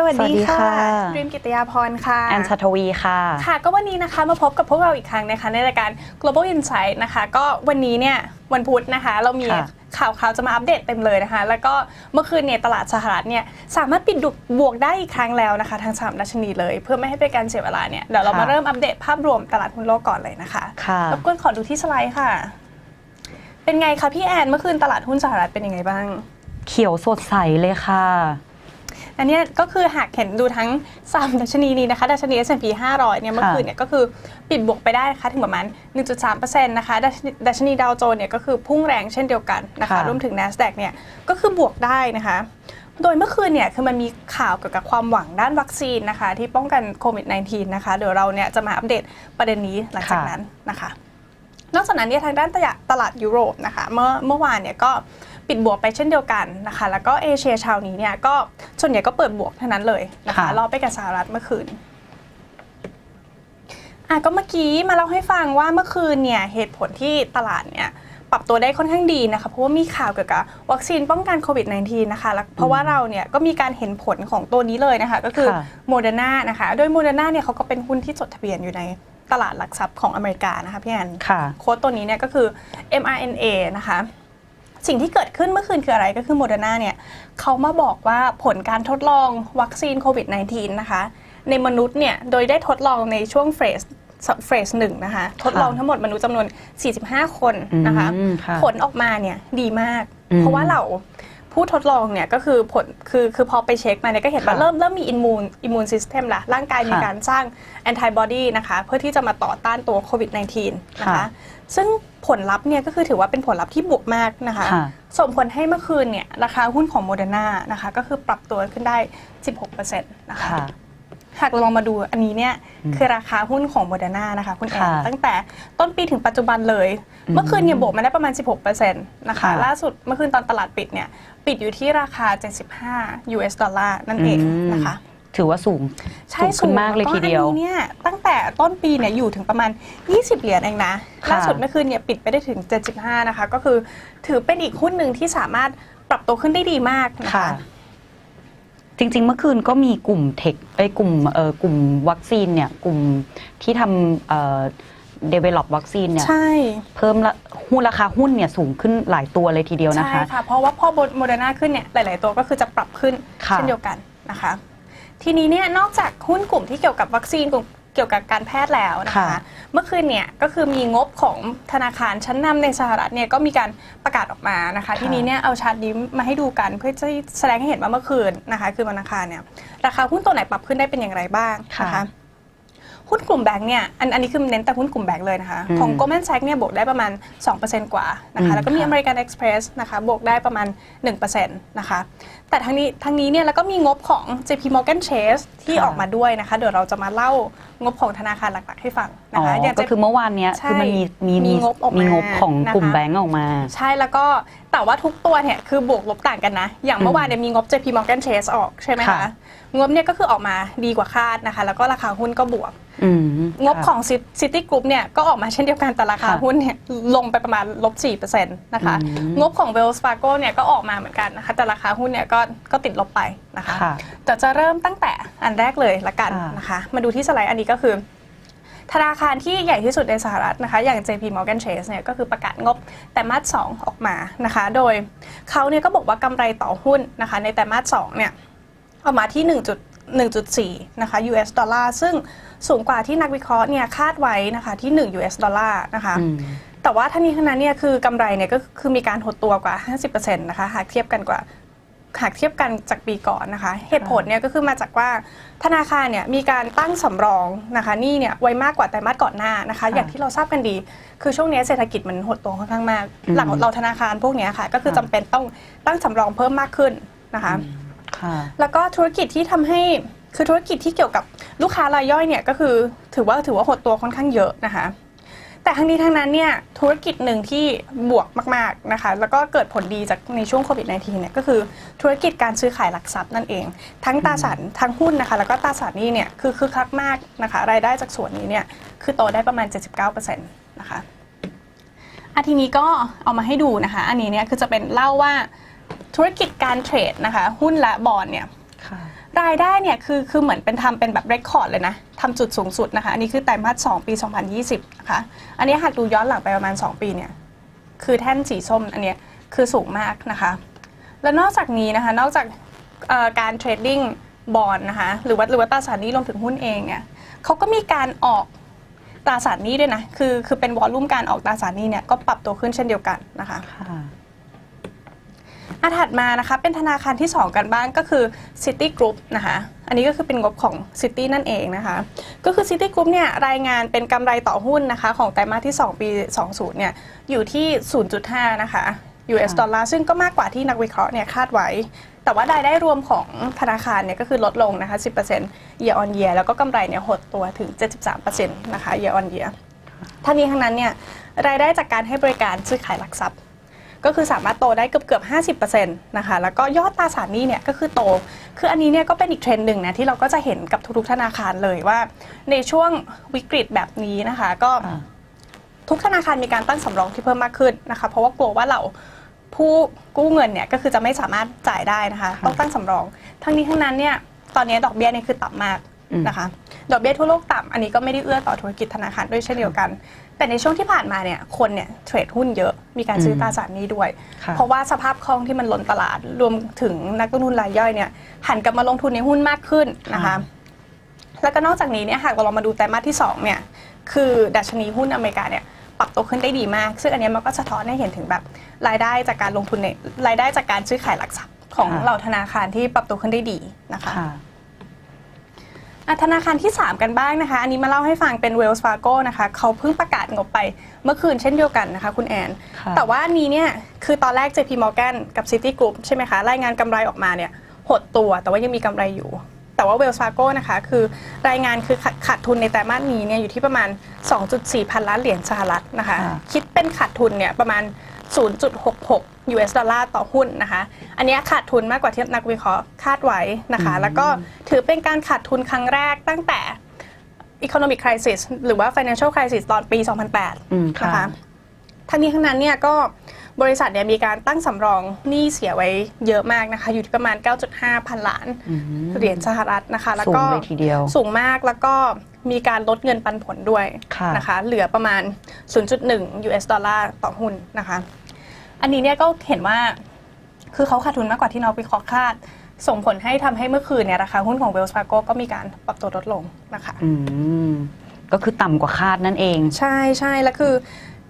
สวัสสวัดีสดีค่ะค่ะดรีมกิตยาพรค่ะแอนชัทวีค่ะ ค่ะ ก็วันนี้นะคะมาพบกับพวกเราอีกครั้งนะคะในรายการ global insight นะคะ ก็วันนี้เนี่ยวันพุธนะคะ เรามีค่ะข่าวข่าวจะมาอัปเดตเต็มเลยนะคะ แล้วก็เมื่อคืนเนี่ยตลาดสหรัฐเนี่ยสามารถปิดดุบวกได้อีกครั้งแล้วนะคะทั้งสามดัชนีเลย เพื่อไม่ให้เป็นการเสียเวลาเนี่ยเดี๋ยวเรามาเริ่มอัปเดตภาพรวมตลาดหุ้นโลกก่อนเลยนะคะค่ะรบกวนขอดูที่สไลด์ค่ะ เป็นไงคะพี่แอนเมื่อคืนตลาดหุ้นสหรัฐเป็นยังไงบ้าง เขียวสดใสเลยค่ะ อันเนี้ยก็คือหากเห็นดูทั้ง 3 ดัชนีนี้นะคะ ดัชนี S&P 500 เนี่ยเมื่อคืนเนี่ยก็คือปิดบวกไปได้นะคะถึงประมาณ 1.3%นะคะ ดัชนีดัชนีดาวโจนส์เนี่ยก็คือพุ่งแรงเช่นเดียวกันนะคะค่ะรวมถึง NASDAQ เนี่ยก็คือบวกได้นะคะ โดยเมื่อคืนเนี่ยคือมันมีข่าวเกี่ยวกับความหวังด้านวัคซีนนะคะ ที่ป้องกันโควิด -19 นะคะเดี๋ยวเราเนี่ยจะมาอัปเดตประเด็นนี้หลังจากนั้นนะคะนอกจากนั้นเนี่ยทางด้านตลาดตลาดยุโรปนะคะเมื่อเมื่อวานเนี่ยก็ ปิดบวกไปเช่นเดียวกันนะคะ แล้วก็เอเชียเช้านี้เนี่ยก็ส่วนใหญ่ก็เปิดบวกเท่านั้นเลยนะคะค่ะรอไปกับสหรัฐเมื่อคืนอะก็เมื่อกี้มาเล่าให้ฟังว่าเมื่อคืนเนี่ยเหตุผลที่ตลาดเนี่ยปรับตัวได้ค่อนข้างดีนะคะเพราะว่ามีข่าวเกี่ยวกับวัคซีนป้องกันโควิด -19 นะคะแล้วเพราะว่าเราเนี่ยก็มีการเห็นผลของตัวนี้เลยนะคะ ก็คือค่ะโมเดอร์นานะคะโดยโมเดอร์นาเนี่ยเขาก็เป็นหุ้นที่จดทะเบียนอยู่ในตลาดหลักทรัพย์ของอเมริกานะคะพี่แอนค่ะโค้ดตัวนี้เนี่ยก็คือ mRNA นะคะ สิ่งที่เกิดขึ้นเมื่อคืนคืออะไรก็คือโมเดอร์นาเนี่ยเขามาบอกว่าผลการทดลองวัคซีนโควิด -19 นะคะ ในมนุษย์เนี่ยโดยได้ทดลองในช่วงเฟสเฟสหนึ่งนะคะ ทดลองทั้งหมดมนุษย์จำนวน 45 คนนะคะอืมค่ะผลออกมาเนี่ยดีมากอืมเพราะว่าเรา ผู้ทดลองเนี่ยก็คือผลคือคือพอไปเช็คมาเนี่ยก็เห็นว่าค่ะเริ่มเริ่มมีอิมมูนอิมมูนซิสเต็มละร่างกายมีค่ะการสร้างแอนติบอดีนะคะเพื่อที่จะมาต่อต้านตัวโควิด -19 นะคะค่ะซึ่งผลลัพธ์เนี่ยก็คือถือว่าเป็นผลลัพธ์ที่บวกมากนะคะ ค่ะ ส่งผลให้เมื่อคืนเนี่ยราคาหุ้นของโมเดอร์นานะคะก็คือปรับตัวขึ้นได้ 16%นะคะ ค่ะ หากเราลองมาดูอันนี้เนี่ยอืมคือราคาหุ้นของโมเดอร์นานะคะคุณแอนค่ะตั้งแต่ต้นปีถึงปัจจุบันเลยอืมเมื่อคืนเนี่ยบวกมาได้ประมาณ 16%นะคะค่ะล่าสุดเมื่อคืนตอนตลาดปิดเนี่ยปิดอยู่ที่ราคา 75 US ดอลลาร์นั่นเองนะคะถือว่าสูงใช่สูงขึ้นมากเลยแวทีเดียวอันนี้เนี่ยตั้งแต่ต้นปีเนี่ยอยู่ถึงประมาณ 20 เหรียญเองนะค่ะล่าสุดเมื่อคืนเนี่ยปิดไปได้ถึง 75 นะคะ ก็คือถือเป็นอีกหุ้นหนึ่งที่สามารถปรับตัวขึ้นได้ดีมากนะค่ะคะ จริง ๆ เมื่อคืนก็มีกลุ่มเทคไอ้ยกลุ่มเอ่อกลุ่มวัคซีนเนี่ยกลุ่มที่ทำเอ่อ develop วัคซีนเนี่ยใช่ เพิ่มละหุ้นราคาหุ้นเนี่ยสูงขึ้นหลายตัวเลยทีเดียวนะใช่คะค่ะ เพราะว่าพอโมเดอร์นาขึ้นเนี่ยหลาย ๆ ตัวก็คือจะปรับขึ้นค่ะ เช่นเดียวกันนะคะ ทีนี้เนี่ยนอกจากหุ้นกลุ่มที่เกี่ยวกับวัคซีนกลุ่มเกี่ยวกับการแพทย์แล้วนะคะค่ะเมื่อคืนเนี่ยก็คือมีงบของธนาคารชั้นนำในสหรัฐเนี่ยก็มีการประกาศออกมานะคะ ทีนี้เนี่ยเอาชาร์ตนี้มาให้ดูกันเพื่อจะแสดงให้เห็นว่าเมื่อคืนนะคะคือวันอังคารเนี่ยราคาหุ้นตัวไหนปรับขึ้นได้เป็นอย่างไรบ้างนะคะค่ะหุ้นกลุ่มแบงค์เนี่ยอันอันนี้คือเน้นแต่หุ้นกลุ่มแบงค์เลยนะคะอืมของ Goldman Sachs เนี่ยบวกได้ประมาณ 2%กว่านะคะอืมแล้วก็มีค่ะ American Express นะคะบวกได้ประมาณ 1%นะคะแต่ทั้งนี้ทั้งนี้เนี่ยแล้วก็มีงบของ JP Morgan Chase ที่ค่ะออกมาด้วยนะคะ เดี๋ยวเราจะมาเล่างบของธนาคารหลักๆ ให้ฟังอ๋นะอคะย่างก็ JP คือเมื่อวานเนี้ยใช่คือมันมีมีมีงบออกมามีงบของกลุ่มนะคะแบงก์ออกมา ใช่แล้วก็แต่ว่าทุกตัวเนี่ยคือบวกลบต่างกันนะ อย่างเมื่อวานเนี่ยมีงบ JP Morgan Chase ออกใช่ไหมคะค่ะงบเนี่ยก็คือออกมาดีกว่าคาดนะคะ แล้วก็ราคาหุ้นก็บวกอืมงบค่ะของซิตี้กรุ๊ปเนี่ยก็ออกมาเช่นเดียวกันแต่ราคาค่ะหุ้นเนี่ยลงไปประมาณลบ4%นะคะอืมงบของ Wells Fargo เนี่ยก็ออกมาเหมือนกันนะคะแต่ราคาหุ้นเนี่ยก็ก็ติดลบไปนะคะค่ะ แต่จะเริ่มตั้งแต่อันแรกเลยละกันค่ะนะคะ มาดูที่สไลด์อันนี้ก็คือ ธนาคารที่ใหญ่ที่สุดในสหรัฐนะคะ อย่าง JP Morgan Chase เนี่ยก็คือประกาศงบแต่มาส2ออกมานะคะ โดยเขาเนี่ยก็บอกว่ากำไรต่อหุ้นนะคะ ในแต่มาส2เนี่ยออกมาที่ 1.1.4 นะคะ US ดอลลาร์ซึ่งสูงกว่าที่นักวิเคราะห์เนี่ยคาดไว้นะคะที่ 1 US ดอลลาร์นะคะ อืม แต่ว่าทั้งนี้ทั้งนั้นเนี่ยคือกำไรเนี่ยก็คือมีการหดตัวกว่า 50%นะคะหากเทียบกันกว่า หากเทียบกันจากปีก่อนนะคะ เหตุผลเนี่ยก็คือมาจากว่าธนาคารเนี่ยมีการตั้งสำรองนะคะหนี่เนี่ยไว้มากกว่าแต่มาสก่อนหน้านะคะค่ะอย่างที่เราทราบกันดี คือช่วงนี้เศรษฐกิจมันหดตัวค่อนข้างมากอืมหลังเราธนาคารพวกเนี้ยค่ะ ก็คือค่ะจำเป็นต้องตั้งสำรองเพิ่มมากขึ้นนะคะค่ะแล้วก็ธุรกิจที่ทำให้คือธุรกิจที่เกี่ยวกับลูกค้ารายย่อยเนี่ยก็คือถือว่าถือว่าหดตัวค่อนข้างเยอะนะคะ แต่ทั้งนี้ทั้งนั้นเนี่ยธุรกิจหนึ่งที่บวกมากๆนะคะแล้วก็เกิดผลดีจากในช่วงโควิด -19 เนี่ยก็คือธุรกิจการซื้อขายหลักทรัพย์นั่นเอง ทั้งตราสารทั้งหุ้นนะคะแล้วก็ตราสารหนี้เนี่ยคือคือคักมากนะคะรายได้จากส่วนนี้เนี่ยคือโตได้ประมาณ 79%นะคะอาทีนี้ก็เอามาให้ดูนะคะ อันนี้เนี่ยคือจะเป็นเล่าว่าธุรกิจการเทรดนะคะ หุ้นและบอลเนี่ยค่ะ รายได้เนี่ยคือคือเหมือนเป็นทำเป็นแบบเรคคอร์ดเลยนะทำจุดสูงสุดนะคะ อันนี้คือไตรมาส2ปี 2020 นะคะ อันนี้หากดูย้อนหลังไปประมาณ 2 ปีเนี่ยคือแท่นสีส้มอันนี้คือสูงมากนะคะ แล้วนอกจากนี้นะคะนอกจากการเทรดดิ้งบอลนะคะหรือว่าหรือว่าตราสารนี้รวมถึงหุ้นเองเนี่ยเขาก็มีการออกตราสารนี้ด้วยนะคือคือเป็นวอลลุ่มการออกตราสารนี้เนี่ยก็ปรับตัวขึ้นเช่นเดียวกันนะคะ ค่ะอาถัดมานะคะเป็นธนาคารที่ 2 กันบ้างก็คือ City Group นะคะ อันนี้ก็คือเป็นงบของ City นั่นเองนะคะ ก็คือ City Group เนี่ยรายงานเป็นกำไรต่อหุ้นนะคะของไตรมาสที่ 2 ปี 20 เนี่ยอยู่ที่ 0.5 นะคะ US ดอลลาร์ซึ่งก็มากกว่าที่นักวิเคราะห์เนี่ยคาดไว้ แต่ว่ารายได้รวมของธนาคารเนี่ยก็คือลดลงนะคะ 10% year on year แล้วก็กำไรเนี่ยหดตัวถึง 73%นะคะ year on year ทั้งนี้ทั้งนั้นเนี่ยรายได้จากการให้บริการซื้อขายหลักทรัพย์ ก็คือสามารถโตได้เกือบเกือบ 50%นะคะ แล้วก็ยอดตราสารหนี้เนี่ยก็คือโต คืออันนี้เนี่ยก็เป็นอีกเทรนด์หนึ่งนะที่เราก็จะเห็นกับทุกๆธนาคารเลยว่า ในช่วงวิกฤตแบบนี้นะคะ ก็ค่ะทุกธนาคารมีการตั้งสำรองที่เพิ่มมากขึ้นนะคะ เพราะว่ากลัวว่าเราผู้กู้เงินเนี่ยก็คือจะไม่สามารถจ่ายได้นะคะค่ะต้องตั้งสำรอง ทั้งนี้ทั้งนั้นเนี่ยตอนนี้ดอกเบี้ยเนี่ยคือต่ำมากอืมนะคะ ดอกเบี้ยทั่วโลกต่ำอันนี้ก็ไม่ได้เอื้อต่อธุรกิจธนาคารด้วยเช่นเดียวกัน แต่ในช่วงที่ผ่านมาเนี่ยคนเนี่ยเทรดหุ้นเยอะ มีการซื้อตราสารหนี้ด้วยค่ะเพราะว่าสภาพคล่องที่มันล้นตลาดรวมถึงนักลงทุนรายย่อยเนี่ยหันกลับมาลงทุนในหุ้นมากขึ้นนะคะค่ะแล้วก็นอกจากนี้เนี่ยหากเรามาดูไตรมาสที่2เนี่ยคือดัชนีหุ้นอเมริกาเนี่ยปรับตัวขึ้นได้ดีมาก ซึ่งอันเนี้ยมันก็สะท้อนให้เห็นถึงแบบรายได้จากการลงทุนในรายได้จากการซื้อขายหลักทรัพย์ของค่ะเหล่าธนาคารที่ปรับตัวขึ้นได้ดีนะคะค่ะอะ ธนาคารที่ 3 กันบ้างนะคะ อันนี้มาเล่าให้ฟังเป็น Wells Fargo นะคะ เขาเพิ่งประกาศงบไปเมื่อคืนเช่นเดียวกันนะคะคุณแอนค่ะแต่ว่าอันนี้เนี่ย คือตอนแรก JP Morgan กับ Citigroup ใช่ไหมคะ รายงานกำไรออกมาเนี่ยหดตัว แต่ว่ายังมีกำไรอยู่ แต่ว่า Wells Fargo นะคะ คือรายงานคือขาดขาดทุนในไตรมาสนี้เนี่ยอยู่ที่ประมาณ 2.4 พันล้านเหรียญสหรัฐนะคะค่ะคิดเป็นขาดทุนเนี่ยประมาณ 0.66 US ดอลลาร์ต่อหุ้นนะคะ อันเนี้ยขาดทุนมากกว่าที่นักวิเคราะห์คาดไว้นะคะ แล้วก็ถือเป็นการขาดทุนครั้งแรกตั้งแต่ Economic Crisis หรือว่า Financial Crisis ตอนปี 2008อืมนะค่ะคะทั้งนี้ทั้งนั้นเนี่ยก็ บริษัทเนี่ยมีการตั้งสำรองหนี้เสียไว้เยอะมากนะคะ อยู่ที่ประมาณ 9.5 พันล้านอืมเหรียญสหรัฐนะคะ แล้วสูงก็เลยทีเดียว สูงมากแล้วก็มีการลดเงินปันผลด้วยค่ะนะคะ เหลือประมาณ 0.1 US ดอลลาร์ต่อหุ้นนะคะ อันนี้เนี่ยก็เห็นว่าคือเขาขาดทุนมากกว่าที่นักวิเคราะห์คาด ส่งผลให้ทำให้เมื่อคืนเนี่ยราคาหุ้นของ Wells Fargo ก็มีการปรับตัวลดลงนะคะอืมก็คือต่ำกว่าคาดนั่นเอง ใช่ใช่แล้วคือ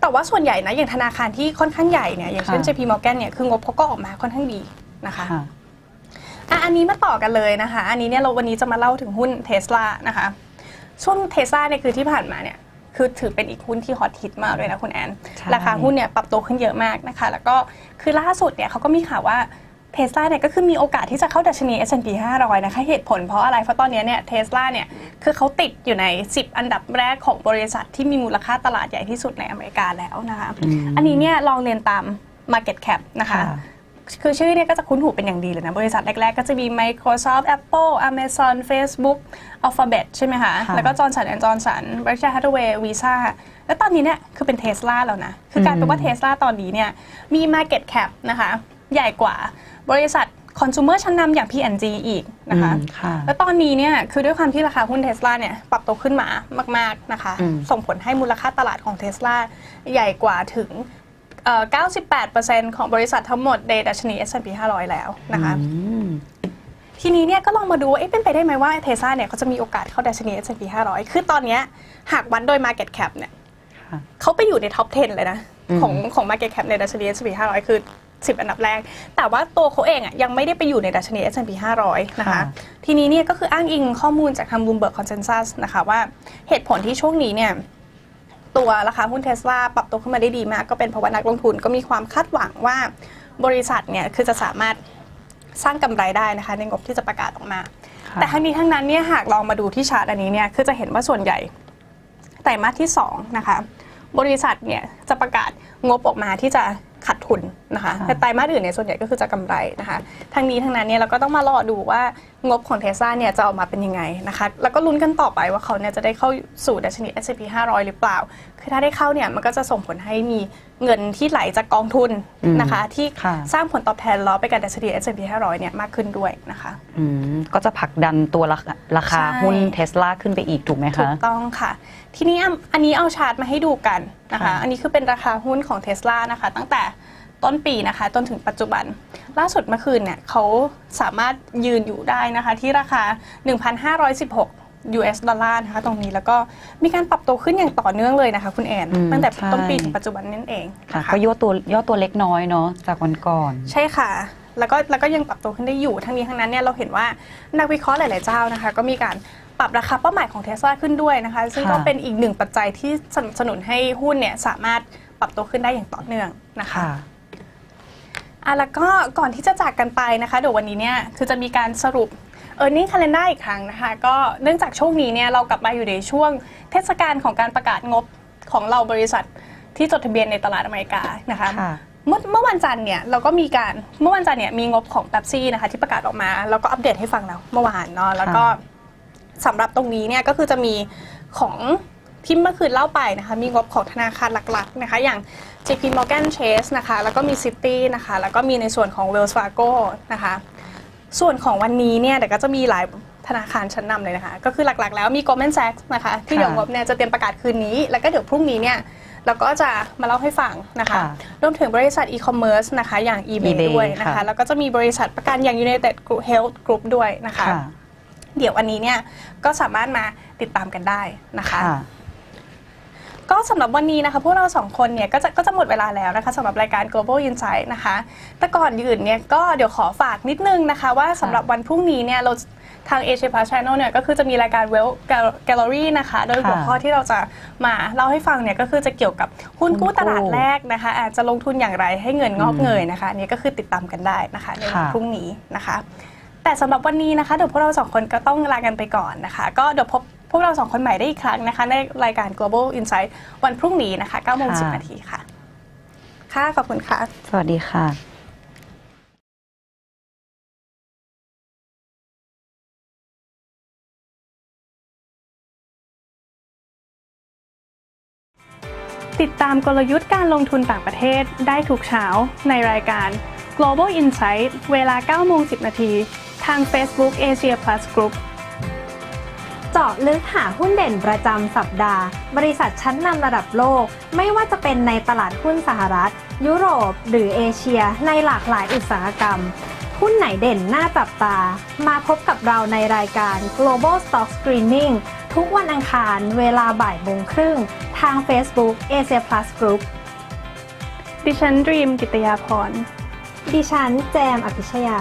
แต่ว่าส่วนใหญ่นะอย่างธนาคารที่ค่อนข้างใหญ่เนี่ยอย่างเช่นค่ะ JP Morgan เนี่ยคืองบเขาก็ออกมาค่อนข้างดีนะคะค่ะอะอันนี้มาต่อกันเลยนะคะ อันนี้เนี่ยเราวันนี้จะมาเล่าถึงหุ้นเทสลานะคะ ช่วงเทสลาเนี่ยคือที่ผ่านมาเนี่ยคือถือเป็นอีกหุ้นที่ฮอตฮิตมากเลยนะคุณแอนใช่ราคาหุ้นเนี่ยปรับตัวขึ้นเยอะมากนะคะ แล้วก็คือล่าสุดเนี่ยเขาก็มีข่าวว่า เทสลาเนี่ยก็คือมีโอกาสที่จะเข้าดัชนี S&P 500 นะคะ เหตุผลเพราะอะไร เพราะตอนนี้เนี่ยเทสลาเนี่ยคือเขาติดอยู่ใน 10 อันดับแรกของบริษัทที่มีมูลค่าตลาดใหญ่ที่สุดในอเมริกาแล้วนะคะอืมอันนี้เนี่ยลองเรียนตาม Market Cap นะคะค่ะคือชื่อเนี่ยก็จะคุ้นหูเป็นอย่างดีเลยนะ บริษัทแรก ๆ ก็จะมี Microsoft Apple Amazon Facebook Alphabet ใช่ไหมคะค่ะแล้วก็ Johnson Johnson Berkshire Hathaway Visa แล้วตอนนี้เนี่ยคือเป็น Tesla แล้วนะ คือกลายเป็นว่า Tesla ตอนนี้เนี่ยมี Market Cap นะคะ ใหญ่กว่าบริษัท consumer ชั้นนำอย่าง P&G อีกนะคะอืมค่ะแล้วตอนนี้เนี่ยคือด้วยความที่ราคาหุ้นเทสลาเนี่ยปรับตัวขึ้นมามาก ๆ นะคะอืมส่งผลให้มูลค่าตลาดของเทสลาใหญ่กว่าถึงเอ่อ98%ของบริษัททั้งหมดในดัชนี S&P 500 แล้วนะคะอืมทีนี้เนี่ยก็ลองมาดูว่าเอ๊ะเป็นไปได้ไหมว่าเทสลาเนี่ยเขาจะมีโอกาสเข้าดัชนี S&P 500 คือตอนเนี้ยหากวัดโดย Market Cap เนี่ยค่ะเขาไปอยู่ในท็อป 10 เลยนะอืมของของ Market Cap ในดัชนี S&P 500 คือ 10 อันดับแรก แต่ว่าตัวเขาเองอะยังไม่ได้ไปอยู่ในดัชนี S&P 500 นะคะทีนี้เนี่ยก็คืออ้างอิงข้อมูลจากทาง Bloomberg Consensus นะคะว่าเหตุผลที่ช่วงนี้เนี่ยตัวราคาหุ้นเทสลาปรับตัวขึ้นมาได้ดีมาก ก็เป็นเพราะว่านักลงทุนก็มีความคาดหวังว่าบริษัทเนี่ยคือจะสามารถสร้างกำไรได้นะคะในงบที่จะประกาศออกมาค่ะแต่ทั้งนี้ทั้งนั้นเนี่ยหากลองมาดูที่ชาร์ตอันนี้เนี่ยคือจะเห็นว่าส่วนใหญ่ไตรมาสที่2นะคะบริษัทเนี่ยจะประกาศงบออกมาที่จะขาดทุนนะคะค่ะแต่ไตรมาสอื่นเนี่ยส่วนใหญ่ก็คือจะกำไรนะคะทางนี้ทางนั้นเนี่ยเราก็ต้องมารอดูว่างบของเทสลาเนี่ยจะออกมาเป็นยังไงนะคะแล้วก็ลุ้นกันต่อไปว่าเขาเนี่ยจะได้เข้าสู่ดัชนี S&P 500 หรือเปล่า คือถ้าได้เข้าเนี่ยมันก็จะส่งผลให้มีเงินที่ไหลจากกองทุนอืมนะคะ ที่ค่ะสร้างผลตอบแทนล้อไปกับดัชนี S&P 500 เนี่ยมากขึ้นด้วยนะคะอืมก็จะผลักดันตัวราคาราคาใช่หุ้นเทสลาขึ้นไปอีกถูกไหมถูคะกต้องค่ะ ทีนี้อันอันนี้เอาชาร์ตมาให้ดูกันนะคะค่ะอันนี้คือเป็นราคาหุ้นของเทสลานะคะ ตั้งแต่ ต้นปีนะคะจนถึงปัจจุบัน ล่าสุดเมื่อคืนเนี่ยเขาสามารถยืนอยู่ได้นะคะ ที่ราคา 1,516 US ดอลลาร์นะคะ ตรงนี้แล้วก็มีการปรับตัวขึ้นอย่างต่อเนื่องเลยนะคะ คุณแอนอืมตั้งแต่ใช่ต้นปีถึงปัจจุบันนั่นเองค่ะนะคะก็ย่อตัวย่อตัวเล็กน้อยเนาะจากวันก่อน ใช่ค่ะแล้วก็แล้วก็ยังปรับตัวขึ้นได้อยู่ ทั้งนี้ทั้งนั้นเนี่ยเราเห็นว่านักวิเคราะห์หลาย ๆ เจ้านะคะ ก็มีการปรับราคาเป้าหมายของเทสลาขึ้นด้วยนะคะ ซึ่งก็ค่ะเป็นอีกหนึ่งปัจจัยที่สนับสนุนให้หุ้นเนี่ยสามารถปรับตัวขึ้นได้อย่างต่อเนื่องนะคะค่ะ อะแล้วก็ก่อนที่จะจากกันไปนะคะ เดี๋ยววันนี้เนี่ยคือจะมีการสรุป e a r n i n g calendar อีกครั้งนะคะ ก็เนื่องจากช่วงนี้เนี่ยเรากลับมาอยู่ในช่วงเทศกาลของการประกาศงบของเราบริษัทที่จดทะเบียนในตลาดอเมริกานะคะค่ะ เมื่อเมื่อวันจันทร์เนี่ยเราก็มีการเมื่อวันจันทร์เนี่ยมีงบของ p ป๊บซี่นะคะที่ประกาศออกมา แล้วก็อัปเดตให้ฟังแล้วเมื่อวานเนาะแล้วก็สำหรับตรงนี้เนี่ยก็คือจะมีของ ที่เมื่อคืนเล่าไปนะคะ มีงบของธนาคารหลักๆนะคะ อย่าง JP Morgan Chase นะคะ แล้วก็มี City นะคะ แล้วก็มีในส่วนของ Wells Fargo นะคะ ส่วนของวันนี้เนี่ยเดี๋ยวก็จะมีหลายธนาคารชั้นนำเลยนะคะ ก็คือหลักๆ แล้วมี Goldman Sachs นะคะ ที่เดี๋ยวงบเนี่ยจะเตรียมประกาศคืนนี้ แล้วก็เดี๋ยวพรุ่งนี้เนี่ยเราก็จะมาเล่าให้ฟังนะคะค่ะรวมถึงบริษัทอีคอมเมิร์ซนะคะ อย่าง eBay, eBay ด้วยนะคะค่ะแล้วก็จะมีบริษัทประกันอย่าง United Group Health Group ด้วยนะคะค่ะเดี๋ยววันนี้เนี่ยก็สามารถมาติดตามกันได้นะคะค่ะ ก็สำหรับวันนี้นะคะพวกเราสองคนเนี่ยก็จะก็จะหมดเวลาแล้วนะคะสำหรับรายการ global insight นะคะแต่ก่อนอื่นเนี่ยก็เดี๋ยวขอฝากนิดนึงนะคะว่าสำหรับวันพรุ่งนี้เนี่ยเราทาง Asia Plus Channel เนี่ยก็คือจะมีรายการ Well Gallery นะคะ โดยหัวข้อที่เราจะมาเล่าให้ฟังเนี่ยก็คือจะเกี่ยวกับหุ้นกู้ตลาดแรกนะคะ อาจจะลงทุนอย่างไรให้เงินงอกเงยนะคะนี่ก็คือติดตามกันได้นะคะในวันพรุ่งนี้นะคะ แต่สำหรับวันนี้นะคะเดี๋ยวพวกเราสองคนก็ต้องลากันไปก่อนนะคะ ก็เดี๋ยวพบ พวกเราสองคนใหม่ได้อีกครั้งนะคะ ในรายการ global insight วันพรุ่งนี้นะคะ9โมงค่ะ10นาทีค่ะ ค่ะ ขอบคุณค่ะ สวัสดีค่ะติดตามกลยุทธ์การลงทุนต่างประเทศได้ทุกเช้าในรายการ global insight เวลา 9 โมง 10 นาที ทาง Facebook Asia Plus Group เจาะลึกหาหุ้นเด่นประจำสัปดาห์ บริษัทชั้นนำระดับโลก ไม่ว่าจะเป็นในตลาดหุ้นสหรัฐ ยุโรป หรือเอเชีย ในหลากหลายอุตสาหกรรม หุ้นไหนเด่นน่าจับตา มาพบกับเราในรายการ Global Stock Screening ทุกวันอังคารเวลาบ่ายโมงครึ่ง ทาง Facebook Asia Plus Group ดิฉันดรีมกิตยาพร ดิฉันแจมอภิชยา